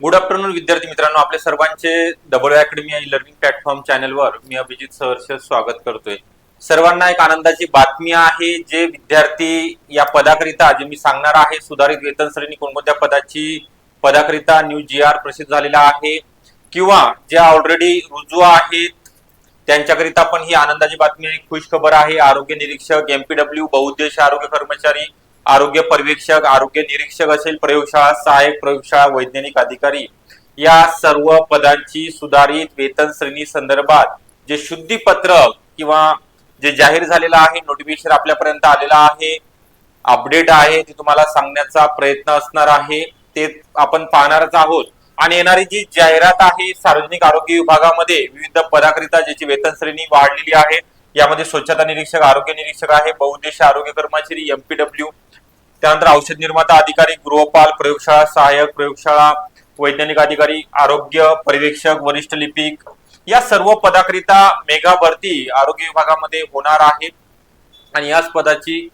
Good afternoon विद्यार्थी मित्रांनो. आपल्या सर्वांचे डबल अकॅडमी आणि लर्निंग प्लॅटफॉर्म चॅनलवर मी अभिजित सहर्ष स्वागत करतोय. सर्वांना एक आनंदाची बातमी आहे जे विद्यार्थी या पदाकरिता जे मी सांगणार आहे सुधारित वेतन श्रेणी कोणकोणत्या पदाची पदाकरिता न्यू जी आर प्रसिद्ध झालेला आहे किंवा ज्या ऑलरेडी रुजू आहेत त्यांच्याकरिता पण ही आनंदाची बातमी आहे. खुश खबर आहे आरोग्य निरीक्षक एमपीडब्ल्यू बहुउद्देश आरोग्य कर्मचारी आरोग्य पर्यवेक्षक आरोग्य निरीक्षक असेल प्रयोगशाळा सहाय्यक प्रयोगशाळा वैज्ञानिक अधिकारी. या सर्व पदांची सुधारित वेतन श्रेणी संदर्भात जे शुद्धीपत्रक किंवा जे जाहीर झालेलं आहे नोटिफिकेशन आपल्यापर्यंत आलेलं आहे अपडेट आहे ते तुम्हाला सांगण्याचा प्रयत्न असणार आहे ते आपण पाहणारच आहोत. आणि येणारी जी जाहिरात आहे सार्वजनिक आरोग्य विभागामध्ये विविध पदाकरिता ज्याची वेतन श्रेणी वाढलेली आहे यामध्ये स्वच्छता निरीक्षक आरोग्य निरीक्षक आहे बहुउद्देश आरोग्य कर्मचारी एमपीडब्ल्यू त्यानंतर औषध निर्माता अधिकारी गृहपाल प्रयोगशाळा सहाय्यक प्रयोगशाळा वैज्ञानिक अधिकारी आरोग्य पर्यवेक्षक वरिष्ठ लिपिक या सर्व पदाकरिता मेगा भरती आरोग्य विभागामध्ये होणार आहे. आणि याच पदाची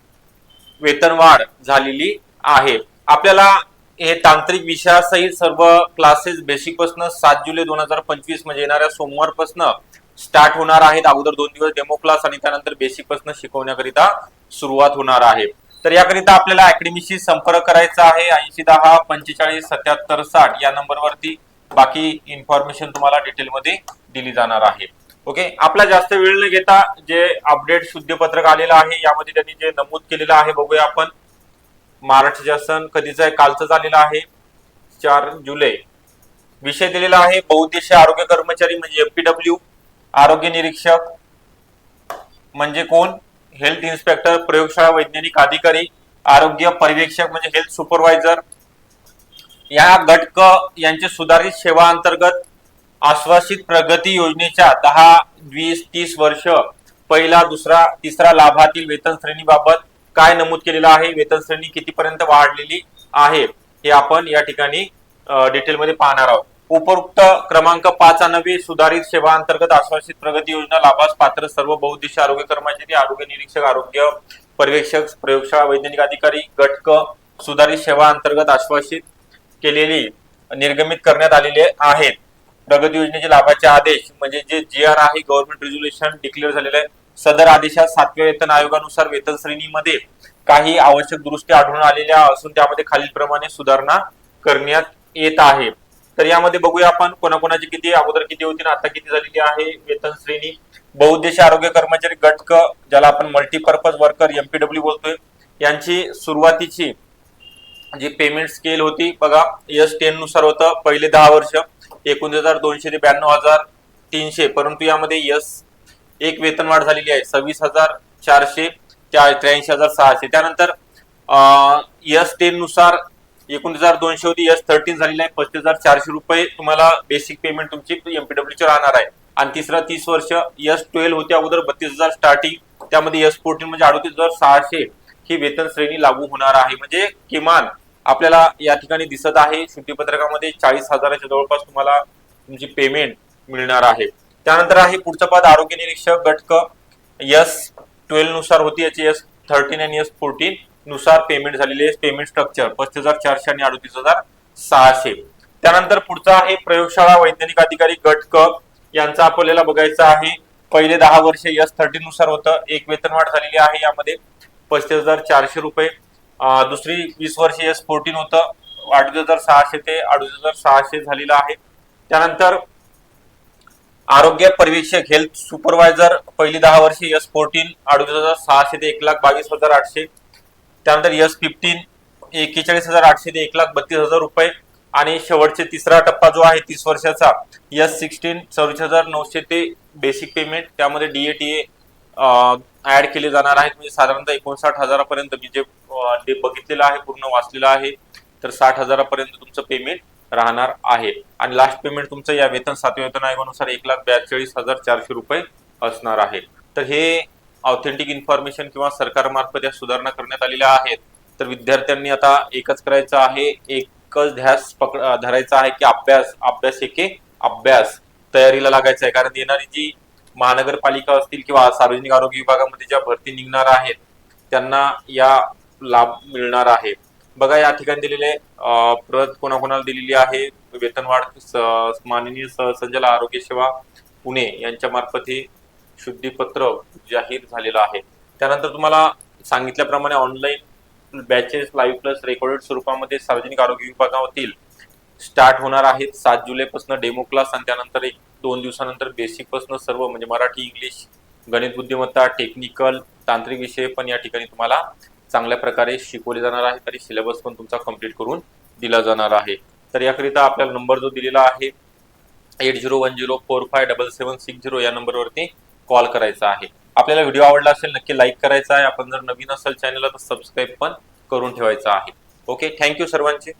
वेतनवाढ झालेली आहे. आपल्याला हे तांत्रिक विषयासहित सर्व क्लासेस बेसिक पासन सात जुलै दोन हजार पंचवीस म्हणजे येणाऱ्या सोमवारपासून स्टार्ट होणार आहेत. अगोदर दोन दिवस डेमो क्लास आणि त्यानंतर बेसिक पासन शिकवण्याकरिता सुरुवात होणार आहे. तर याकरिता आपल्याला अकॅडमीशी संपर्क करायचा आहे. ऐंशी दहा पंचेचाळीस सत्याहत्तर साठ या नंबरवरती बाकी इन्फॉर्मेशन तुम्हाला डिटेलमध्ये दिली जाणार आहे. ओके आपला जास्त वेळ न घेता जे अपडेट शुद्धपत्रक आलेलं आहे यामध्ये त्यांनी जे नमूद केलेलं आहे बघूया आपण. महाराष्ट्र शासन कधीचं आहे कालचं झालेलं आहे. चार जुलै. विषय दिलेला आहे बहुउद्देशीय आरोग्य कर्मचारी म्हणजे एमपीडब्ल्यू आरोग्य निरीक्षक म्हणजे कोण? हेल्थ इन्स्पेक्टर प्रयोगशाळा वैज्ञानिक अधिकारी आरोग्य पर्यवेक्षक म्हणजे हेल्थ सुपरवायझर या गटक यांचे सुधारित सेवा अंतर्गत आश्वासित प्रगती योजनेच्या दहा वीस तीस वर्ष पहिला दुसरा तिसरा लाभातील वेतन श्रेणीबाबत काय नमूद केलेलं आहे? वेतन श्रेणी कितीपर्यंत वाढलेली आहे? हे आपण या ठिकाणी डिटेलमध्ये पाहणार आहोत. उपरोक्त क्रमांक पाच नवे सुधारित सेवा अंतर्गत आश्वासित प्रगती योजना लाभास पात्र सर्व बहुद्देशीय आरोग्य कर्मचारी आरोग्य निरीक्षक आरोग्य पर्यवेक्षक प्रयोगशाळा वैज्ञानिक अधिकारी गटक सुधारित सेवा अंतर्गत आश्वासित केलेली निर्गमित करण्यात आलेले आहेत. प्रगती योजनेचे लाभाचे आदेश म्हणजे जे जी आर आहे गव्हर्नमेंट रेझोल्युशन डिक्लेअर झालेले आहे. सदर आदेशात सातव्या वेतन आयोगानुसार वेतन श्रेणीमध्ये काही आवश्यक दुरुस्ती आढळून आलेल्या असून त्यामध्ये खालीलप्रमाणे सुधारणा करण्यात येत आहे. तर यामध्ये बघूया आपण कोणाकोणाची किती अगोदर किती होती ना आता किती झालेली आहे वेतन श्रेणी. बहुउद्देशीय आरोग्य कर्मचारी गटक ज्याला आपण मल्टीपर्पज वर्कर एमपीडब्ल्यू बोलतोय. यांची सुरुवातीची जी पेमेंट स्केल होती बघा एस टेन नुसार होतं पहिले दहा वर्ष एकोणीस हजार दोनशे ते ब्याण्णव हजार तीनशे. परंतु यामध्ये यस एक वेतनवाढ झालेली आहे सव्वीस हजार चारशे त्र्याऐंशी हजार सहाशे. त्यानंतर यस टेन नुसार एकोणीस हजार दोनशे होती यस थर्टीन झालेली आहे पस्तीस हजार चारशे रुपये तुम्हाला बेसिक पेमेंट तुमची एमपीडब्ल्यू ची राहणार आहे. आणि तिसरा तीस वर्ष एस ट्वेल्व होती अगोदर बत्तीस हजार स्टार्टिंग त्यामध्ये यस फोर्टीन म्हणजे अडतीस हजार सहाशे ही वेतन श्रेणी लागू होणार आहे. म्हणजे किमान आपल्याला या ठिकाणी दिसत आहे शुद्धीपत्रकामध्ये चाळीस हजाराच्या जवळपास तुम्हाला तुमची पेमेंट मिळणार आहे. त्यानंतर आहे पुढचं पद आरोग्य निरीक्षक गटक. यस ट्वेल्वनुसार होती याची यस थर्टीन आणि यस फोर्टीन नुसार पेमेंट झालेले पेमेंट स्ट्रक्चर पस्तीस हजार चारशे आणि अडतीस हजार सहाशे. त्यानंतर पुढचा आहे प्रयोगशाळा वैज्ञानिक अधिकारी गट क यांचा आपल्याला बघायचं आहे. पहिले दहा वर्ष यस थर्टी नुसार होतं. एक वेतनवाढ झालेली आहे यामध्ये. पस्तीस हजार चारशे रुपये. दुसरी वीस वर्ष यस फोर्टीन होतं. अडतीस हजार सहाशे ते अडतीस हजार सहाशे झालेलं आहे. त्यानंतर आरोग्य पर्यवेक्षक हेल्थ सुपरवायझर पहिली दहा वर्ष यस फोर्टीन अडतीस हजार सहाशे ते एक लाख बावीस हजार आठशे. त्यानंतर यस फिफ्टीन एक्केचाळीस हजार आठशे ते एक लाख बत्तीस हजार रुपये. आणि शेवटचे तिसरा टप्पा जो आहे तीस वर्षाचा यस सिक्स्टीन चौवीस हजार नऊशे ते बेसिक पेमेंट त्यामध्ये डीएटीए ऍड केले जाणार आहेत. म्हणजे साधारणतः एकोणसाठ हजारापर्यंत मी जे बघितलेलं आहे पूर्ण वाचलेलं आहे तर साठ हजारापर्यंत तुमचं पेमेंट राहणार आहे. आणि लास्ट पेमेंट तुमचं या वेतन सातव्या वेतन आयोगानुसार एक लाख बेचाळीस हजार चारशे रुपये असणार आहे. तर हे ऑथेंटिक इन्फॉर्मेशन किंवा सरकारमार्फत या सुधारणा करण्यात आलेल्या आहेत. तर विद्यार्थ्यांनी आता एकच करायचं आहे एकच ध्यास पकड धरायचा आहे की अभ्यास अभ्यास एके अभ्यास तयारीला लागायचं आहे. कारण येणारी जी महानगरपालिका असतील किंवा सार्वजनिक आरोग्य विभागामध्ये ज्या भरती निघणार आहेत त्यांना या लाभ मिळणार आहे. बघा या ठिकाणी दिलेले प्रत कोणाकोणाला दिलेली आहे? वेतनवाढ माननीय सहसंचालक आरोग्य सेवा पुणे यांच्या मार्फत ही शुद्धीपत्र जाहीर झालेलं आहे. त्यानंतर तुम्हाला सांगितल्याप्रमाणे online batches live plus recorded स्वरूपामध्ये सार्वजनिक आरोग्य विभागावरील स्टार्ट होणार आहेत. सात जुलैपासून डेमो क्लास आणि त्यानंतर एक दोन दिवसानंतर बेसिकपासून सर्व म्हणजे मराठी इंग्लिश गणित बुद्धिमत्ता टेक्निकल तांत्रिक विषय पण या ठिकाणी तुम्हाला चांगल्या प्रकारे शिकवले जाणार आहे. तरी सिलेबस पण तुमचा कंप्लीट करून दिला जाणार आहे. तर याकरिता आपल्याला नंबर जो दिलेला आहे eight zero one zero four five double seven six zero या नंबरवरती कॉल करायचा आहे. आपल्याला व्हिडिओ आवडला असेल नक्की लाईक करायचा आहे. आपण जर नवीन असेल चॅनलला तर सबस्क्राईब पण करून ठेवायचा आहे. ओके थँक्यू सर्वांचे.